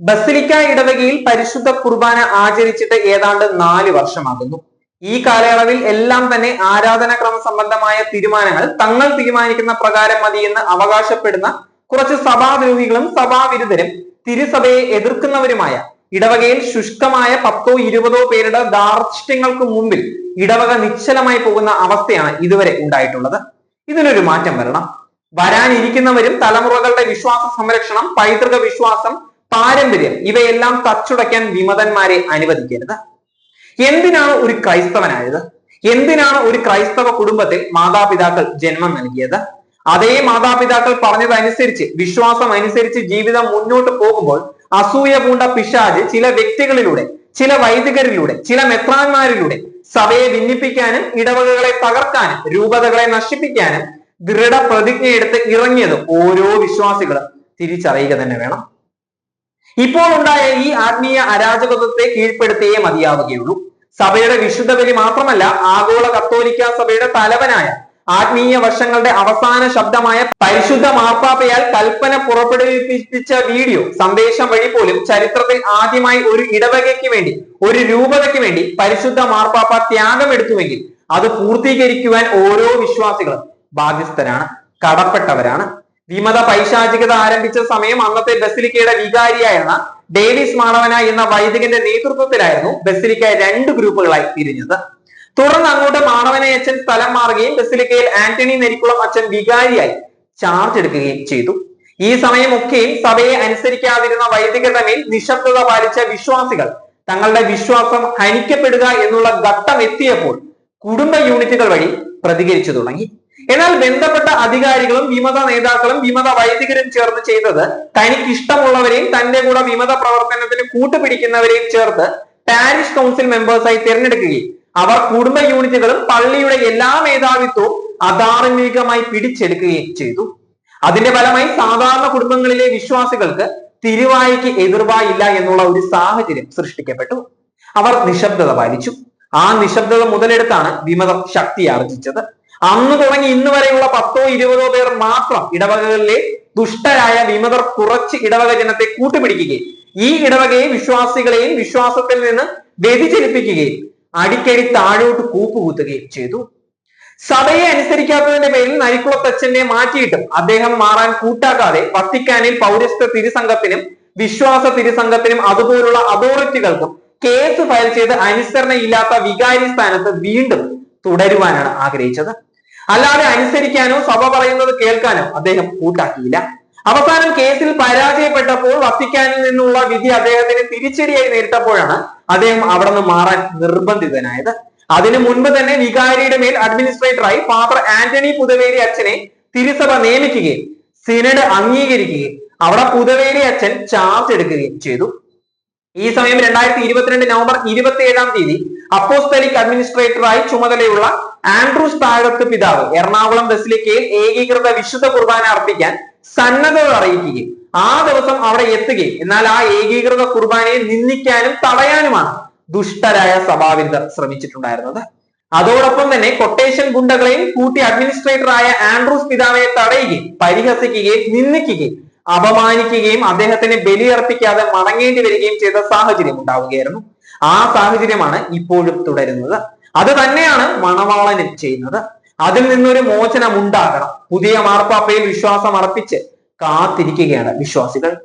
Basilica ഇടവകയിൽ പരിശുദ്ധ കുർബാന ആചരിച്ചിട്ട് ഏതാണ്ട് നാല് വർഷമാകുന്നു. ഈ കാലയളവിൽ എല്ലാം തന്നെ ആരാധനാക്രമ സംബന്ധമായ തീരുമാനങ്ങൾ തങ്ങൾ തീരുമാനിക്കുന്ന പ്രകാരം മതിയെന്ന് അവകാശപ്പെടുന്ന കുറച്ച് സഭാദ്രോഹികളും സഭാവിരുദ്ധരും തിരുസഭയെ എതിർക്കുന്നവരുമായ ഇടവകയിൽ ശുഷ്കമായ പത്തോ ഇരുപതോ പേരുടെ ദാർഷ്ട്യങ്ങൾക്ക് മുമ്പിൽ ഇടവക നിശ്ചലമായി പോകുന്ന അവസ്ഥയാണ് ഇതുവരെ ഉണ്ടായിട്ടുള്ളത്. ഇതിനൊരു മാറ്റം വരണം. വരാനിരിക്കുന്നവരും തലമുറകളുടെ വിശ്വാസ സംരക്ഷണം പൈതൃക വിശ്വാസം പാരമ്പര്യം ഇവയെല്ലാം തച്ചുടയ്ക്കാൻ വിമതന്മാരെ അനുവദിക്കരുത്. എന്തിനാണ് ഒരു ക്രൈസ്തവനായത്? എന്തിനാണ് ഒരു ക്രൈസ്തവ കുടുംബത്തിൽ മാതാപിതാക്കൾ ജന്മം നൽകിയത്? അതേ മാതാപിതാക്കൾ പറഞ്ഞതനുസരിച്ച് വിശ്വാസം അനുസരിച്ച് ജീവിതം മുന്നോട്ട് പോകുമ്പോൾ അസൂയ പൂണ്ട പിശാജ് ചില വ്യക്തികളിലൂടെ ചില വൈദികരിലൂടെ ചില മെത്രാന്മാരിലൂടെ സഭയെ ഭിന്നിപ്പിക്കാനും ഇടവകകളെ തകർക്കാനും രൂപതകളെ നശിപ്പിക്കാനും ദൃഢപ്രതിജ്ഞയെടുത്ത് ഇറങ്ങിയത് ഓരോ വിശ്വാസികളും തിരിച്ചറിയുക തന്നെ വേണം. ഇപ്പോൾ ഉണ്ടായ ഈ ആത്മീയ അരാജകത്വത്തെ കീഴ്പ്പെടുത്തിയേ മതിയാവുകയുള്ളൂ. സഭയുടെ വിശുദ്ധ ബലി മാത്രമല്ല ആഗോള കത്തോലിക്ക സഭയുടെ തലവനായ ആത്മീയ വർഷങ്ങളുടെ അവസാന ശബ്ദമായ പരിശുദ്ധ മാർപ്പാപ്പയാൽ കൽപ്പന പുറപ്പെടുവിപ്പിച്ച വീഡിയോ സന്ദേശം വഴി പോലും ചരിത്രത്തിൽ ആദ്യമായി ഒരു ഇടവകയ്ക്ക് വേണ്ടി ഒരു രൂപതയ്ക്ക് വേണ്ടി പരിശുദ്ധ മാർപ്പാപ്പ ത്യാഗമെടുത്തുവെങ്കിൽ അത് പൂർത്തീകരിക്കുവാൻ ഓരോ വിശ്വാസികളും ബാധ്യസ്ഥരാണ് കടപ്പെട്ടവരാണ്. വിമത പൈശാചികത ആരംഭിച്ച സമയം അന്നത്തെ ബസിലിക്കയുടെ വികാരിയായിരുന്ന ഡേവിസ് മാണവന എന്ന വൈദികന്റെ നേതൃത്വത്തിലായിരുന്നു ബസിലിക്ക രണ്ട് ഗ്രൂപ്പുകളായി തിരിഞ്ഞത് തുടർന്ന് അങ്ങോട്ട് മാണവനയച്ചൻ സ്ഥലം മാറുകയും ബസിലിക്കയിൽ ആന്റണി നെരിക്കുളം അച്ഛൻ വികാരിയായി ചാർജ് എടുക്കുകയും ചെയ്തു. ഈ സമയമൊക്കെയും സഭയെ അനുസരിക്കാതിരുന്ന വൈദികരുടെ മേൽ നിശബ്ദത പാലിച്ച വിശ്വാസികൾ തങ്ങളുടെ വിശ്വാസം ഹനിക്കപ്പെടുക എന്നുള്ള ഘട്ടം എത്തിയപ്പോൾ കുടുംബ യൂണിറ്റുകൾ വഴി പ്രതികരിച്ചു തുടങ്ങി. എന്നാൽ ബന്ധപ്പെട്ട അധികാരികളും വിമത നേതാക്കളും വിമത വൈദികരും ചേർന്ന് ചെയ്തത് തനിക്ക് ഇഷ്ടമുള്ളവരെയും തന്റെ കൂടെ വിമത പ്രവർത്തനത്തിന് കൂട്ടുപിടിക്കുന്നവരെയും ചേർത്ത് പാരിഷ് കൗൺസിൽ മെമ്പേഴ്സായി തിരഞ്ഞെടുക്കുകയും അവർ കുടുംബ യൂണിറ്റുകളും പള്ളിയുടെ എല്ലാ മേധാവിത്വവും അധാർമികമായി പിടിച്ചെടുക്കുകയും ചെയ്തു. അതിന്റെ ഫലമായി സാധാരണ കുടുംബങ്ങളിലെ വിശ്വാസികൾക്ക് തിരുവായിക്ക് എതിർവായില്ല എന്നുള്ള ഒരു സാഹചര്യം സൃഷ്ടിക്കപ്പെട്ടു. അവർ നിശബ്ദത പാലിച്ചു. ആ നിശബ്ദത മുതലെടുത്താണ് വിമതം ശക്തി ആർജിച്ചത് അന്ന് തുടങ്ങി ഇന്ന് വരെയുള്ള പത്തോ ഇരുപതോ പേർ മാത്രം ഇടവകകളിലെ ദുഷ്ടരായ വിമതർ കുറച്ച് ഇടവക ജനത്തെ കൂട്ടുപിടിക്കുകയും ഈ ഇടവകയെ വിശ്വാസികളെയും വിശ്വാസത്തിൽ നിന്ന് വ്യതിചലിപ്പിക്കുകയും അടിക്കടി താഴോട്ട് കൂപ്പുകുത്തുകയും ചെയ്തു. സഭയെ അനുസരിക്കാത്തതിന്റെ പേരിൽ നരിക്കുളത്തച്ഛനെ മാറ്റിയിട്ടും അദ്ദേഹം മാറാൻ കൂട്ടാക്കാതെ വത്തിക്കാനിൽ പൗരസ്ത്യ തിരുസംഘത്തിനും വിശ്വാസ തിരുസംഘത്തിനും അതുപോലുള്ള അതോറിറ്റികൾക്കും കേസ് ഫയൽ ചെയ്ത് അനുസരണയില്ലാത്ത വികാരി സ്ഥാനത്ത് വീണ്ടും തുടരുവാനാണ് ആഗ്രഹിച്ചത്. അല്ലാതെ അനുസരിക്കാനോ സഭ പറയുന്നത് കേൾക്കാനോ അദ്ദേഹം കൂട്ടാക്കിയില്ല. അവസാനം കേസിൽ പരാജയപ്പെട്ടപ്പോൾ വത്തിക്കാനിൽ നിന്നുള്ള വിധി അദ്ദേഹത്തിന് തിരിച്ചടിയായി നേരിട്ടപ്പോഴാണ് അദ്ദേഹം അവിടെ നിന്ന് മാറാൻ നിർബന്ധിതനായത്. അതിനു മുൻപ് തന്നെ വികാരിയുടെ മേൽ അഡ്മിനിസ്ട്രേറ്ററായി ഫാദർ ആന്റണി പുതവേരി അച്ഛനെ തിരുസഭ നിയമിക്കുകയും സിനഡ് അംഗീകരിക്കുകയും അവിടെ പുതവേരി അച്ഛൻ ചാർജ് എടുക്കുകയും ചെയ്തു. ഈ സമയം രണ്ടായിരത്തി ഇരുപത്തിരണ്ട് നവംബർ ഇരുപത്തി ഏഴാം തീയതി അപ്പോസ്തലിക് അഡ്മിനിസ്ട്രേറ്ററായി ചുമതലയുള്ള ആൻഡ്രൂസ് താഴത്ത് പിതാവ് എറണാകുളം ബസിലിക്കയിൽ ഏകീകൃത വിശുദ്ധ കുർബാന അർപ്പിക്കാൻ സന്നദ്ധത അറിയിക്കുകയും ആ ദിവസം അവിടെ എത്തുകയും എന്നാൽ ആ ഏകീകൃത കുർബാനയെ നിന്ദിക്കാനും തടയാനുമാണ് ദുഷ്ടരായ സഭാവിരുദ്ധർ ശ്രമിച്ചിട്ടുണ്ടായിരുന്നത്. അതോടൊപ്പം തന്നെ കൊട്ടേഷൻ ഗുണ്ടകളെയും കൂട്ടി അഡ്മിനിസ്ട്രേറ്ററായ ആൻഡ്രൂസ് പിതാവിനെ തടയുകയും പരിഹസിക്കുകയും നിന്ദിക്കുകയും അപമാനിക്കുകയും അദ്ദേഹത്തിന് ബലിയർപ്പിക്കാതെ മടങ്ങേണ്ടി വരികയും ചെയ്ത സാഹചര്യം ഉണ്ടാവുകയായിരുന്നു. ആ സാഹചര്യമാണ് ഇപ്പോഴും തുടരുന്നത്. അത് തന്നെയാണ് മണവാളനും ചെയ്യുന്നത്. അതിൽ നിന്നൊരു മോചനം ഉണ്ടാകണം പുതിയ മാർപ്പാപ്പയിൽ വിശ്വാസം അർപ്പിച്ച് കാത്തിരിക്കുകയാണ് വിശ്വാസികൾ.